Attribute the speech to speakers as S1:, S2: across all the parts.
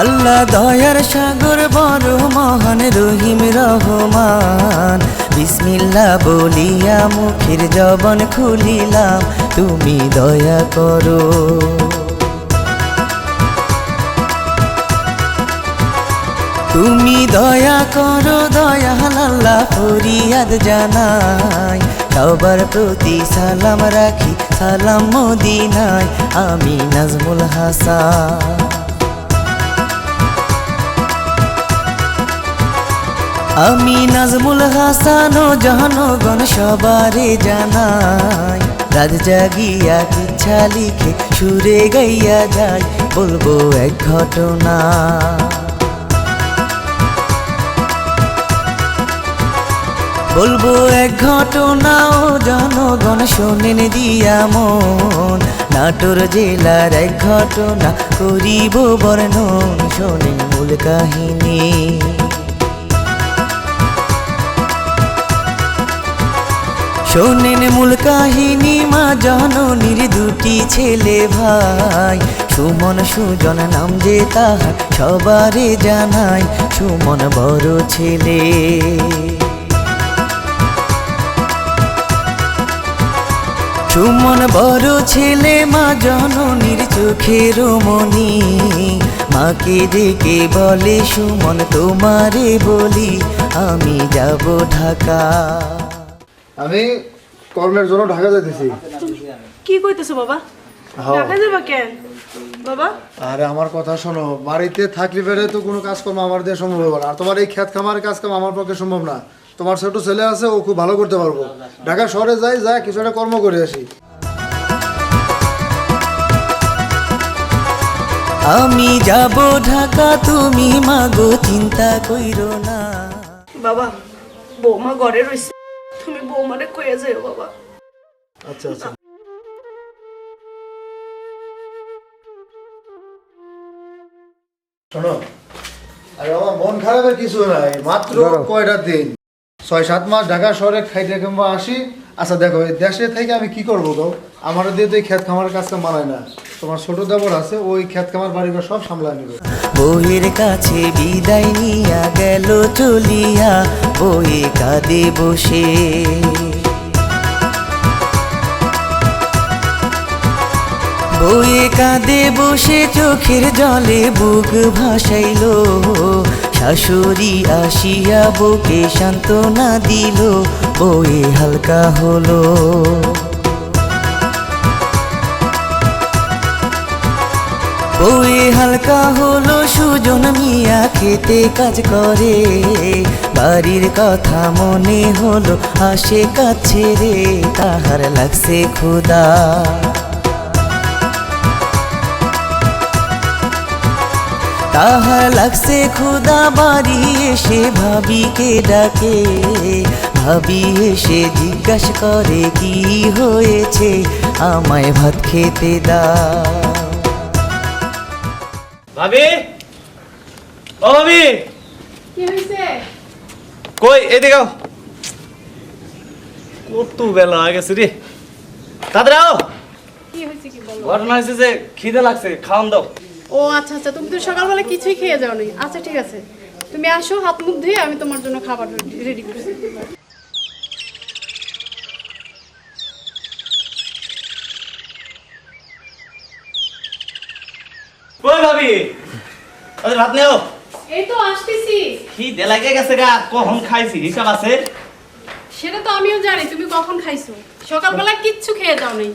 S1: আল্লাহ দয়ার সাগর বড় মহান রহিম রহমান। বিসমিল্লা বলিয়া মুখের জবন খুলিলাম, তুমি দয়া করো। তুমি দয়া করো, দয়া আল্লাহ ফরিয়াদ জানাই। সবার প্রতি সালাম রাখি সালাম মদিনায়, আমি নাজমুল হাসান। আমি নাজমুল হাসান ও জনগণ সবারে জানাই। রাত জাগিয়া কিচ্ছা লিখে সুরে গাইয়া যাই, বলব এক ঘটনা। বলব এক ঘটনাও জনগণ শোনেন দিয়া মন। নাটোর জেলার এক ঘটনা করিব বর্ণন, শোনেন মূল কাহিনী। শোনেন মূল কাহিনী, মা জননীর দুটি ছেলে ভাই। সুমন, সুজন নাম যে তাহার সবারে জানাই, সুমন বড় ছেলে। সুমন বড় ছেলে, মা জননীর চোখের মনি মাকে ডেকে বলে, সুমন তোমারে বলি, আমি যাব ঢাকা।
S2: আমি কর্মের জন্য ঢাকা যাইতেছি।
S3: কি কইতেছো বাবা?
S2: হ্যাঁ।
S3: ঢাকা যাবা কেন? বাবা?
S2: আরে আমার কথা শোনো বাড়িতে থাকলে পেরে তো কোনো কাজকর্ম আমার দিয়ে সম্ভব হবে না। আর তোমার এই খেত খামার কাজ আমার পক্ষে সম্ভব না। তোমার ছোট ছেলে আছে ও খুব ভালো করতে পারব। ঢাকা শহরে যাই যা কিছু একটা কর্ম করে আসি।
S1: আমি যাব ঢাকা তুমি মাগো চিন্তা কইরো না।
S3: বাবা বৌমা ঘরে রইছে। তুমি বৌমারে কইয়া যাও বাবা।
S2: আচ্ছা আচ্ছা। শোনো আরে আমার মন খারাপের কিছু নাই। মাত্র কয়টা দিন? ছয় সাত মাস ঢাকা শহরে খাইতে কিংবা আসি আচ্ছা দেখো এই দেশে থেকে আমি কি করব গো? আমার দিয়ে তো এই খেত খামার কাজ কাম মানায় না। তোমার ছোট দেবর আছে, ওই খেত খামার বাড়িঘর সব সামলায় নেবে।
S1: বইয়ের কাছে বিদায় নিয়া গেল চলিয়া বই কাঁদে বসে। বইয়ে কাঁদে বসে, চোখের জলে বুক ভাসাইল। শাশুড়ি আসিয়া বুকে সান্ত্বনা দিল বইয়ে হালকা হলো। হালকা হলো সুজন মিয়া, খেতে কাজ করে। বাড়ির কথা মনে হলো আসে কাছে রে, তাহার লাগছে খুদা তাহার লাগছে খুদা বাড়ি এসে ভাবিকে ডাকে। ভাবি এসে জিজ্ঞাসা করে, কি হয়েছে? আমায় ভাত খেতে দা
S4: ভাবি? ও ভাবি?
S3: কি হইছে?
S4: কই এদিকে আও। কত বেলা হয়ে গেছে রে। তাড়াতাড়ি আও।
S3: কি হইছে কি বলো?
S4: ঘটনা হয়েছে যে খিদে লাগছে খাওয়ান দাও।
S5: ও আচ্ছা আচ্ছা তুমি তো সকালবেলা কিছুই খেয়ে যাও নি আচ্ছা ঠিক আছে। তুমি আসো হাত মুখ ধুয়ে আমি তোমার জন্য খাবার রেডি করছি
S4: কই ভাবি। আরে ভাত নেও।
S5: এই তো আসতেছি।
S4: খিদে লাগে গেছে গা কখন খাইছি হিসাব আছে?
S5: সেটা তো আমিও জানি তুমি কখন খাইছো? সকালবেলা কিচ্ছু খেয়ে যাও নি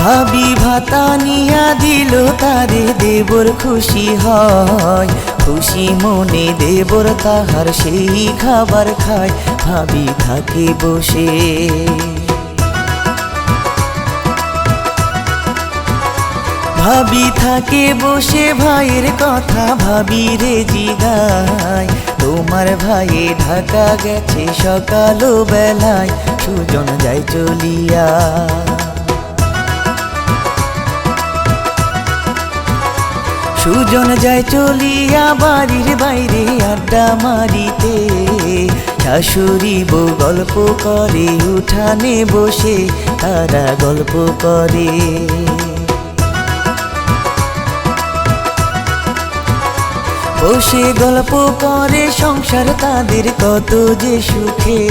S1: ভাবি ভাতা নিয়া দিল তারে দেবর খুশি হয়। খুশি মনে দেবর তাহার সেই খাবার খায়। ভাবি থাকে বসে। ভাবি থাকে বসে ভাইয়ের কথা, ভাবি রে জিগায় তোমার ভাইয়ে ঢাকা গেছে সকাল বেলায়, সুজন যায় চলিয়া। সুজন যায় চলিয়া বাড়ির বাইরে আড্ডা মারিতে। শাশুড়ি বউ গল্প করে, উঠানে বসে তারা গল্প করে। বসে গল্প করে সংসার তাদের কত যে সুখে।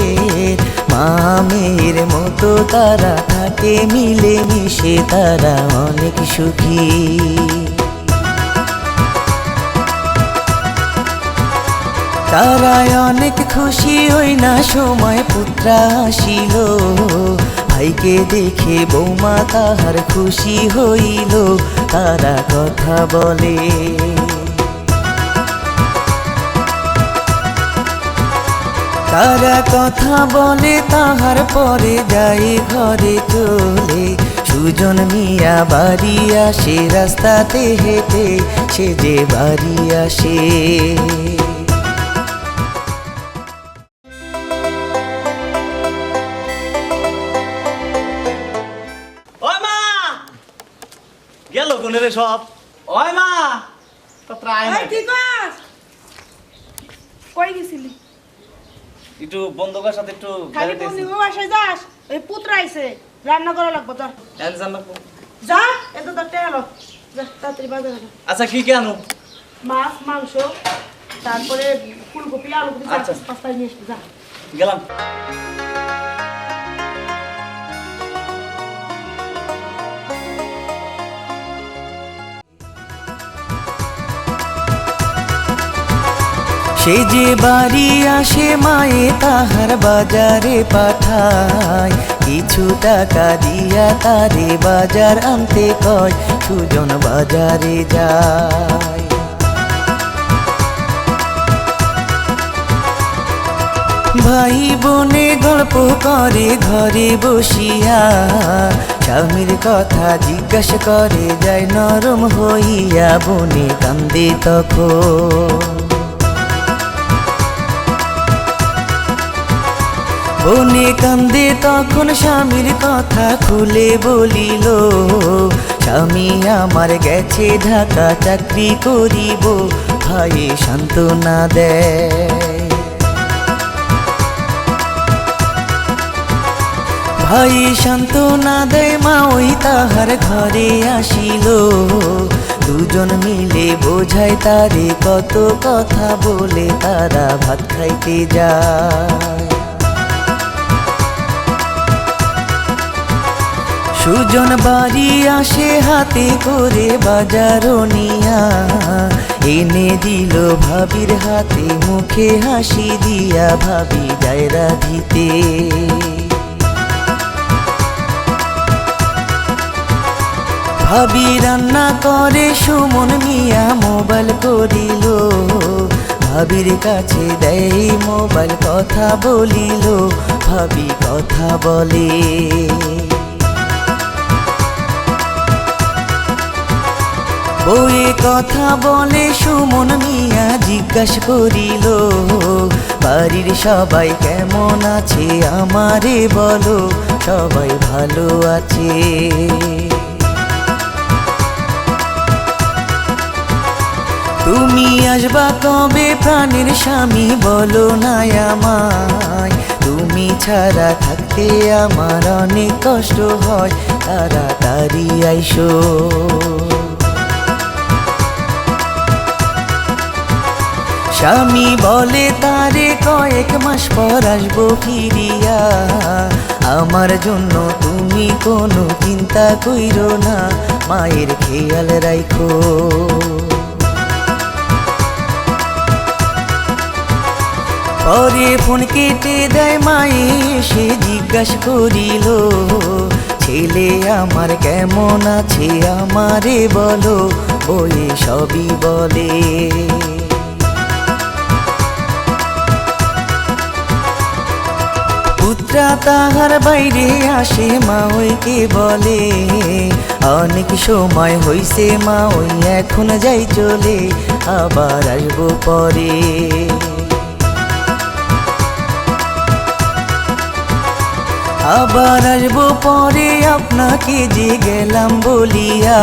S1: মামের মতো তারা থাকে মিলে মিশে তারা অনেক সুখী। তারাই অনেক খুশি হই না সময় পুত্রা আসিল। ভাইকে দেখে বৌমা তাহার খুশি হইল, তারা কথা বলে। তারা কথা বলে তাহার পরে যায় ঘরে চলে। সুজন মিয়া বাড়ি আসে রাস্তাতে হেঁটে সে যে বাড়ি আসে।
S4: গেল কোনে রে সব? ওই মা! তো প্রায়
S3: কই গেছিলি?
S4: একটু বন্ধুকার সাথে একটু
S3: খালি। দিব বাসায় যাস এই পুত্র আইছে রান্না করা লাগবে যা
S4: না জানো।
S3: যা এত তো টেলো যা তাড়াতাড়ি বাজারে।
S4: আচ্ছা কি কি আনো
S3: মাছ মাংস তারপরে ফুলকপি আলু
S4: আচ্ছা।
S3: পাঁচটা নিয়ে যা
S4: গেলাম
S1: সে যে বাড়ি আসে মায়ে তাহার বাজারে পাঠায়। কিছু টাকা দিয়া তারে বাজার আনতে কয়, সুজন বাজারে যায়। ভাই বোনে গল্প করে, ঘরে বসিয়া স্বামীর কথা জিজ্ঞাসা করে, যায় নরম হইয়া বনে কান্দে তখন। বনে কান্দে তখন স্বামীর কথা খুলে বলিল, স্বামী আমার গেছে ঢাকা চাকরি করিব ভাই সান্ত্বনা দেয়। ভাই সান্ত্বনা দেয়, মা ওই তাহার ঘরে আসিল। দুজন মিলে বোঝায় তারে কত কথা বলে, তারা ভাত খাইতে যায়। সুজন বাড়ি আসে হাতে করে বাজার নিয়া। এনে দিল ভাবির হাতে, মুখে হাসি দিয়া ভাবি যায় রাধিতে ভাবি রান্না করে, সুমন মিয়া মোবাইল করিল। ভাবির কাছে দেয় মোবাইল কথা বলিল, ভাবি কথা বলে। বউয়ে কথা বলে সুমন মিয়া জিজ্ঞাসা করিল, বাড়ির সবাই কেমন আছে আমারে বলো, সবাই ভালো আছে? তুমি আসবা কবে? প্রাণের স্বামী বলো না আমায়। তুমি ছাড়া থাকতে আমার অনেক কষ্ট হয়, তাড়াতাড়ি আইসো। স্বামী বলে তারে কয়েক মাস পর আসব ফিরিয়া। আমার জন্য তুমি কোনো চিন্তা কইরো না, মায়ের খেয়াল রাখো পরে ফোন কেটে দেয় মায়ে, সে জিজ্ঞাসা করিল, ছেলে আমার কেমন আছে আমারে বলো? ওই সবই বলে। পুত্রা তাহার বাইরে আসে, মা ওইকে বলে? অনেক সময় হইছে, মা ওই এখন যাই চলে, আবার আসব পরে। আবার আসব পরে, আপনাকে যে গেলাম বলিয়া,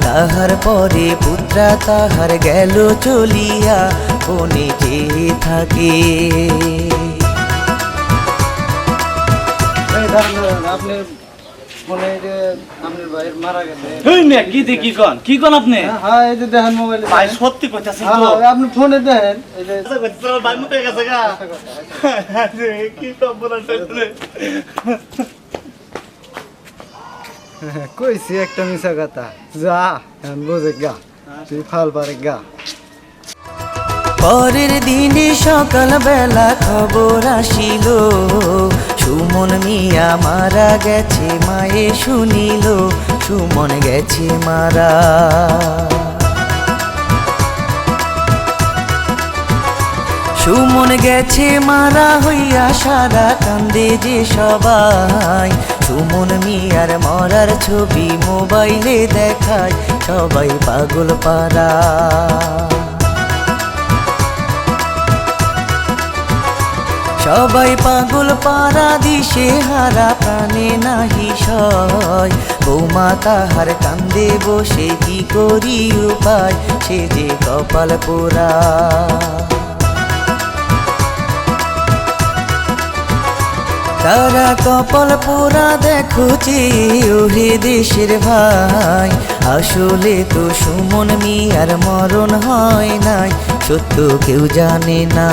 S1: তাহার পরে পুত্রা তাহার গেল চলিয়া, কোনে যে থাকে?
S4: আপনি
S6: ফোনে যে আপনার ভাইয়ের মারা গেছে।
S4: এই মিয়া কি দি কি কন? কি কন আপনি?
S6: হ্যাঁ এই যে দেখেন মোবাইলে।
S4: ভাই সত্যি কইতাছেন
S6: হ্যাঁ,
S4: তো।
S6: হ্যাঁ, আপনি ফোনে দেখেন এই যে
S4: আচ্ছা, ভাই গেছে গা। কি হইছে
S6: কইছি একটা মিশা কথা। যা এখন বোঝে গা তুই ফাল পারে গা।
S1: পরের দিনে সকাল বেলা খবর আসিল সুমন মিয়া মারা গেছে, মায়ে শুনিল, সুমন গেছে মারা। সুমন গেছে মারা হইয়া সারা কান্দে যে সবাই। সুমন মিয়ার মরার ছবি মোবাইলে দেখায়, সবাই পাগল পারা সবাই পাগল পারা দিশে হারা প্রাণে নাহি সয়। বৌমা তাহার কান্দে বসে কি করি উপায়? সে যে কপাল পোড়া। তারা কপাল পোড়া দেখো যে ওহে দেশের ভাই। আসলে তো সুমন মিয়ার মরণ হয় নাই, সত্য কেউ জানে না।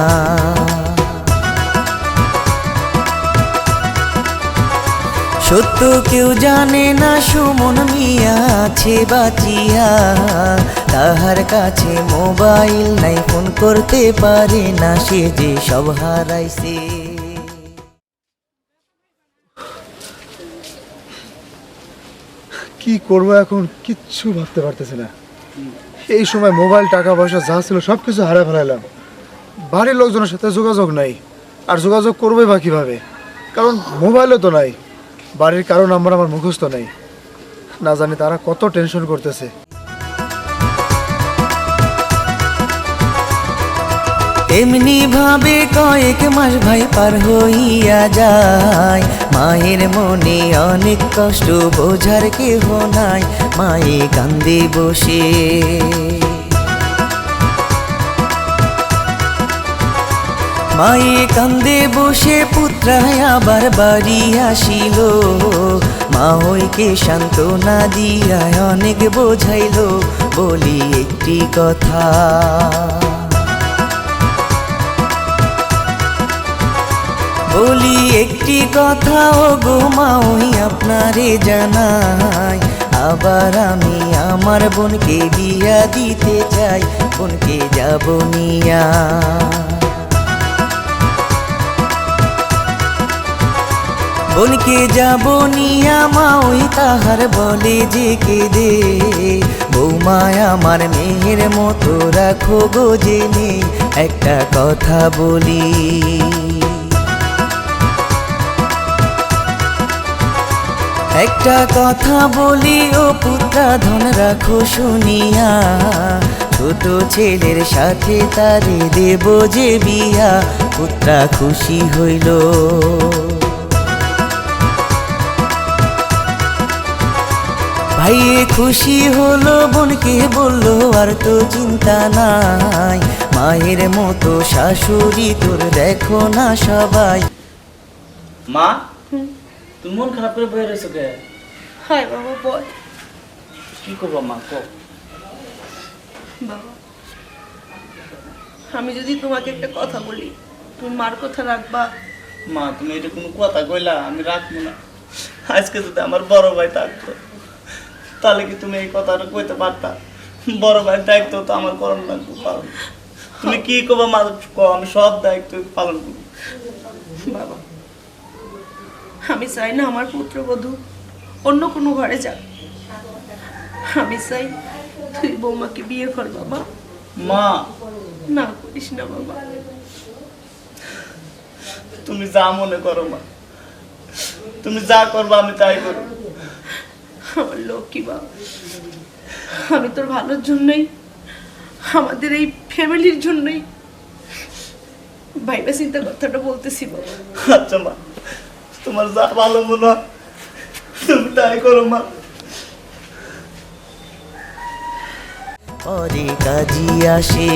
S1: সত্য কেউ জানে না সুমন মিয়া আছে বাঁচিয়া। তাহার কাছে মোবাইল নাই, ফোন করতে পারে না, সে যে সব হারাইছে।
S2: কি করব এখন? কিচ্ছু ভাবতে পারতেছি না। এই সময় মোবাইল, টাকা পয়সা যা ছিল সব কিছু হারা ফেলাইলাম। বাড়ির লোকজনের সাথে যোগাযোগ নাই। আর যোগাযোগ করবে বা কীভাবে? কারণ মোবাইলও তো নাই। বাড়ির কারও নাম্বার আমার মুখস্থ নেই। না জানি তারা কত টেনশন করতেছে।
S1: এমনি ভাবে কয়েক মাস ভাই পার হইয়া যায়। মায়ের মনে অনেক কষ্ট, বোঝার কেহ নাই। মায়ে কান্দে বসে। মায়ে কান্দে বসে পুত্রায় আবার বাড়ি আসিল। মা হইকে সান্ত্বনা দিয়া অনেক বোঝাইল। বলি একটি কথা। বলি একটি কথা ও গো মাওই আপনারে জানাই। আবার আমি আমার বোনকে বিয়া দিতে চাই, বোনকে যাব নিয়া। বোনকে যাব নিয়া মাওই তাহার বলে যে দে। বৌমায় আমার মেয়ের মতো রাখো গো জেনে একটা কথা বলি। একটা কথা বলি, ও পুত্রা, ধন রাখো শুনিয়া। ছোট ছেলের সাথে তারে দেব যে বিয়া, পুত্রা খুশি হইল। ভাইয়ে খুশি হলো বোনকে বলল আর তো চিন্তা নাই। মায়ের মতো শাশুড়ি তোর দেখো না সবাই।
S4: মা? তুমি মন খারাপ করে বয়ে রয়েছো কে?
S3: হায় বাবা বল।
S4: কি করব মা কো
S3: বাবা আমি যদি তোমাকে একটা কথা বলি তুমি মার কথা রাখবা?
S4: মা তুমি এটা কোনো কথা কইলা আমি রাখব না। আজকে যদি আমার বড় ভাই থাকতো। তাহলে কি তুমি এই কথাটা কইতে পারতা? বড় ভাই দায়িত্ব তো আমার করণ লাগবে পালন। তুমি কি করব মা কো আমি সব দায়িত্ব পালন করব।
S3: বাবা। আমি চাই না আমার পুত্রবধূ অন্য কোনো ঘরে যাক। আমি চাই তুই বৌমাকে বিয়ে কর বাবা।
S4: মা।
S3: না করিস না বাবা।
S4: তুমি যা মনে করো মা। তুমি যা করবা আমি তাই করব।
S3: আমার লক্ষ্মী বাবা আমি তোর ভালোর জন্যই আমাদের এই ফ্যামিলির জন্যই ভাইবা চিন্তা কথাটা বলতেছি বাবা।
S4: আচ্ছা মা তোমার যা ভালো মনে তুমি তাই করো মা।
S1: পরে কাজী আসে।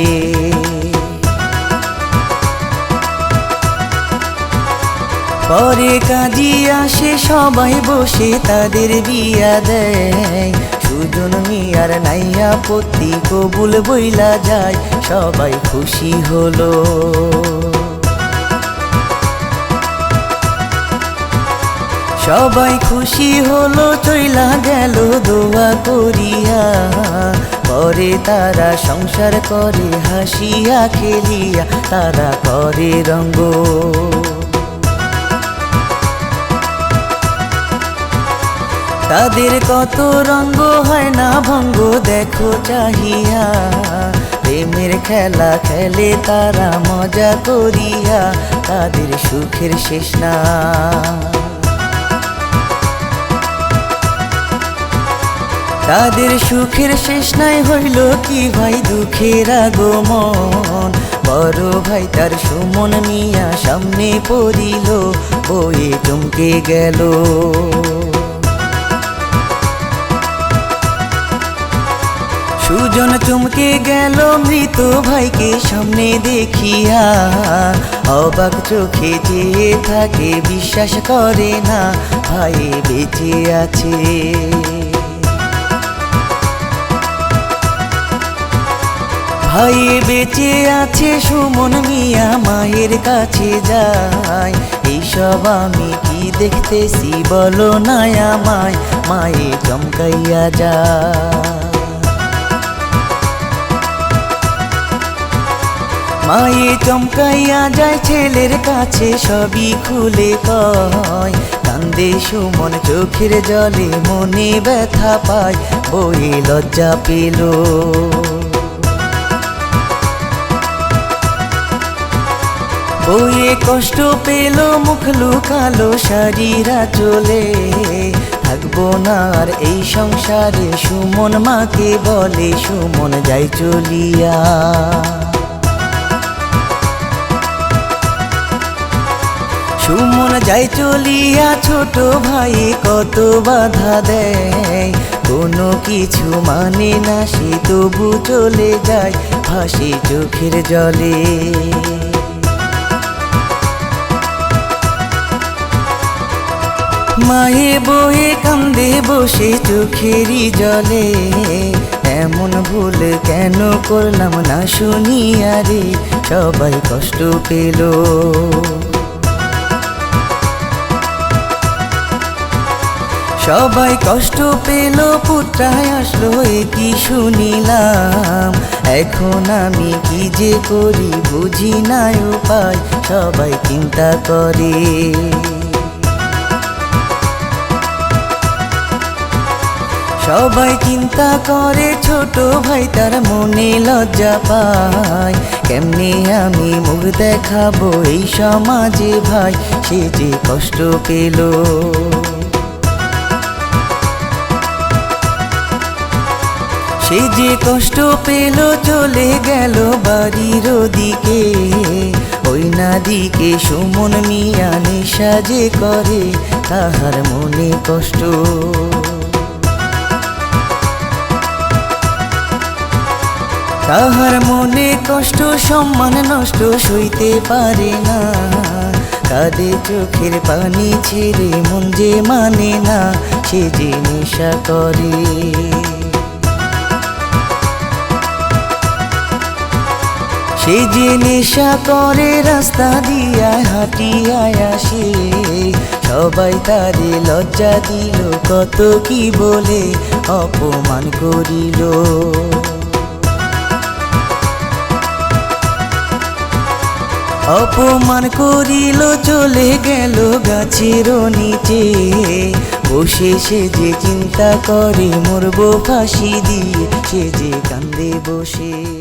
S1: পরে কাজী আসে সবাই বসে তাদের বিয়া দেয়। সুজন মিয়ার নাইয়া পত্তি কবুল বইলা যায়, সবাই খুশি হলো। সবাই খুশি হলো, চইলা গেল দোয়া করিয়া। পরে তারা সংসার করে, হাসিয়া খেলিয়া, তারা করে রঙ্গ। তাদের কত রঙ্গ হয় না ভঙ্গ, দেখো চাহিয়া। প্রেমের খেলা খেলে তারা মজা করিয়া, তাদের সুখের শেষ না। তাদের সুখের শেষ নাই হইল কি ভাই দুঃখের আগমন? বড় ভাই তার সুমন মিয়া সামনে পড়িল বয়ে চমকে গেল। সুজন চমকে গেল মৃত ভাইকে সামনে দেখিয়া। অবাক চোখে চেয়ে থাকে, বিশ্বাস করে না ভাই বেঁচে আছে। ভাই বেঁচে আছে সুমন মিয়া, মায়ের কাছে যায়। এইসব আমি কি দেখতেছি বলো না আমায়, মায়ে চমকাইয়া যায়। মায়ে চমকাইয়া যায়, ছেলের কাছে সবই খুলে কয়। কান্দে সুমন চোখের জলে, মনে ব্যথা পায় বই লজ্জা পেল। বইয়ে কষ্ট পেল, মুখ লুকালো, শাড়িরা চলে। থাকব না আর এই সংসারে, সুমন মাকে বলে, সুমন যাই চলিয়া। সুমন যাই চলিয়া, ছোট ভাই কত বাধা দেয়। কোনো কিছু মানে না, সে তবু চলে যায় ভাসি চোখের জলে। মায়ে বয়ে কান্দে, বসে চোখেরই জলে। এমন ভুল কেন করলাম না শুনিয়া রে, সবাই কষ্ট পেল। সবাই কষ্ট পেল, পুত্রায় আসলো কি শুনিলাম? এখন আমি কি যে করি বুঝি না উপায়, সবাই চিন্তা করে। সবাই চিন্তা করে, ছোট ভাই তার মনে লজ্জা পায়। কেমনে আমি মুখ দেখাবো এই সমাজে ভাই, সে যে কষ্ট পেল। সে যে কষ্ট পেল চলে গেল বাড়ির দিকে ওই নাদিকে সুমন মিয়া নেশা যে করে, তাহার মনে কষ্ট। তাহার মনে কষ্ট, সম্মান নষ্ট সইতে পারে না। কাঁদে চোখের পানি ছেড়ে মন যে মানে না, সে যে নেশা করে। সে যে নেশা করে রাস্তা দিয়া হাঁটিয়ায় আসে। সবাই তারে লজ্জা দিল, কত কি বলে অপমান করিল। অপমান করিল, চলে গেল গাছের নিচে। বসে সে যে চিন্তা করে, মরবো ফাঁসি দিয়ে। সে যে কান্দে বসে।